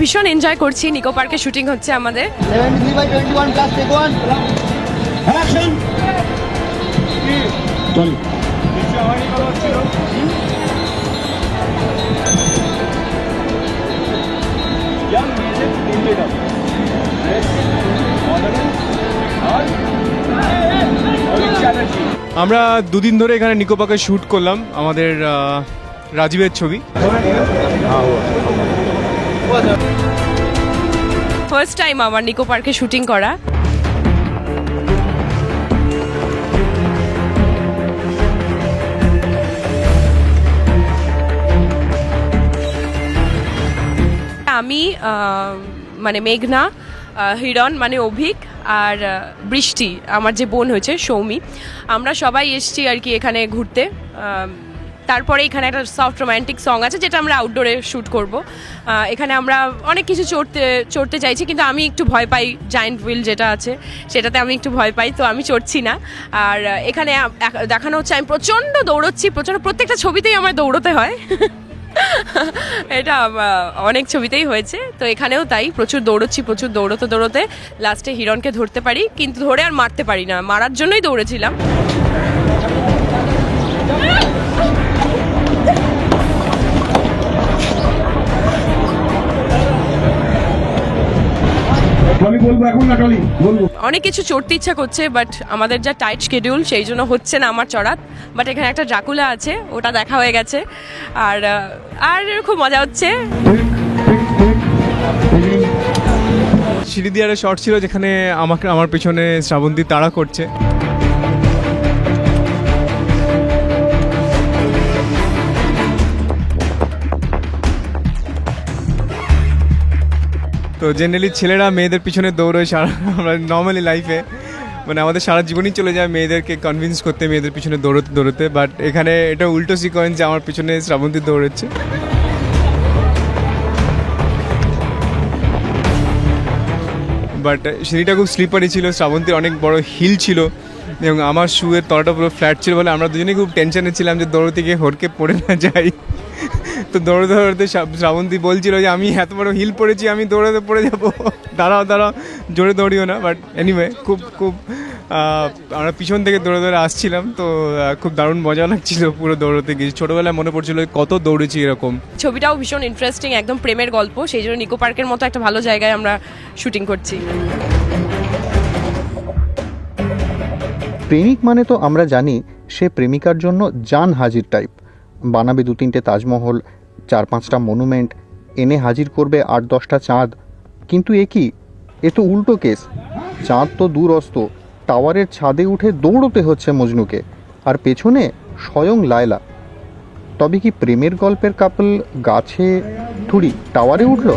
ভীষণ এনজয় করছি। নিকো পার্কে শুটিং হচ্ছে আমাদের। 73 by 21 plus take one. Action চল। আমরা দুদিন ধরে এখানে নিকোপাকে শ্যুট করলাম আমাদের রাজীবের ছবি। ফার্স্ট টাইম আমার নিকো পার্কে শুটিং করা। আমি মানে মেঘনা হিরণ মানে অভিক আর বৃষ্টি, আমার যে বোন হয়েছে সৌমি। আমরা সবাই এসছি আর কি এখানে ঘুরতে। তারপরে এখানে একটা সফট রোম্যান্টিক সং আছে, যেটা আমরা আউটডোরে শ্যুট করব। এখানে আমরা অনেক কিছু চড়তে চড়তে চাইছি, কিন্তু আমি একটু ভয় পাই জায়েন্ট হুইল যেটা আছে, সেটাতে আমি একটু ভয় পাই, তো আমি চড়ছি না। আর এখানে দেখানো হচ্ছে, আমি প্রচণ্ড দৌড়চ্ছি, প্রচণ্ড প্রত্যেকটা ছবিতেই আমার দৌড়তে হয়। এটা অনেক ছবিতেই হয়েছে, তো এখানেও তাই, প্রচুর দৌড়চ্ছি, প্রচুর দৌড়তে দৌড়তে লাস্টে হিরণকে ধরতে পারি, কিন্তু ধরে আর মারতে পারি না, মারার জন্যই দৌড়েছিলাম। টলি বলব এখন না টলি বলব। অনেক কিছু চড়তে ইচ্ছা করছে বাট আমাদের যা টাইট শিডিউল সেই জন্য হচ্ছে না আমার চড়াত বাট এখানে একটা ড্রাকুলা আছে ওটা দেখা হয়ে গেছে। আর আর খুব মজা হচ্ছে। সিঁড়ি দিয়ে একটা শর্ট ছিল যেখানে আমাকে আমার পেছনে শ্রাবন্তী তাড়া করছে। তো জেনারেলি ছেলেরা মেয়েদের পিছনে দৌড়োয় সারা আমরা নর্মালি লাইফে মানে আমাদের সারা জীবনই চলে যায় মেয়েদেরকে কনভিন্স করতে, মেয়েদের পিছনে দৌড়তে দৌড়তে। বাট এখানে এটা উল্টো সিকোয়েন্স যে আমার পিছনে শ্রাবন্তী দৌড়চ্ছে। বাট সিঁড়িটা খুব স্লিপারি ছিল, শ্রাবন্তীর অনেক বড় হিল ছিল। এবং আমার শুয়ের তলাটা পুরো ফ্ল্যাট ছিল বলে আমরা দুজনেই খুব টেনশনে ছিলাম যে দৌড়তে হড়কে পড়ে না যাই। তো দৌড়তে দৌড়তে শ্রাবন্তী বলছিল যে, আমি এত বড় হিল পড়েছি, আমি দৌড়াতে পড়ে যাব। দাঁড়াও দাঁড়াও, জোরে দৌড়িও না বাট এনিওয়ে খুব খুব আমরা পিছন থেকে দৌড়ে দৌড়ে আসছিলাম, তো খুব দারুণ মজা লাগছিল পুরো দৌড়তে গিয়ে। ছোটোবেলায় মনে পড়ছিল কত দৌড়েছি এরকম। ছবিটাও ভীষণ ইন্টারেস্টিং একদম প্রেমের গল্প, সেই জন্য নিকো পার্কের মতো একটা ভালো জায়গায় আমরা শুটিং করছি। প্রেমিক মানে তো আমরা জানি সে প্রেমিকার জন্য জান হাজির টাইপ বানাবে দু তিনটে তাজমহল, চার পাঁচটা মনুমেন্ট এনে হাজির করবে আট দশটা চাঁদ। কিন্তু এ কি? এ তো উল্টো কেস। চাঁদ তো দূর অস্ত টাওয়ারের ছাদে উঠে দৌড়তে হচ্ছে মজনুকে, আর পেছনে স্বয়ং লায়লা। তবে কি প্রেমের গল্পের কাপল গাছে থুড়ি টাওয়ারে উঠল?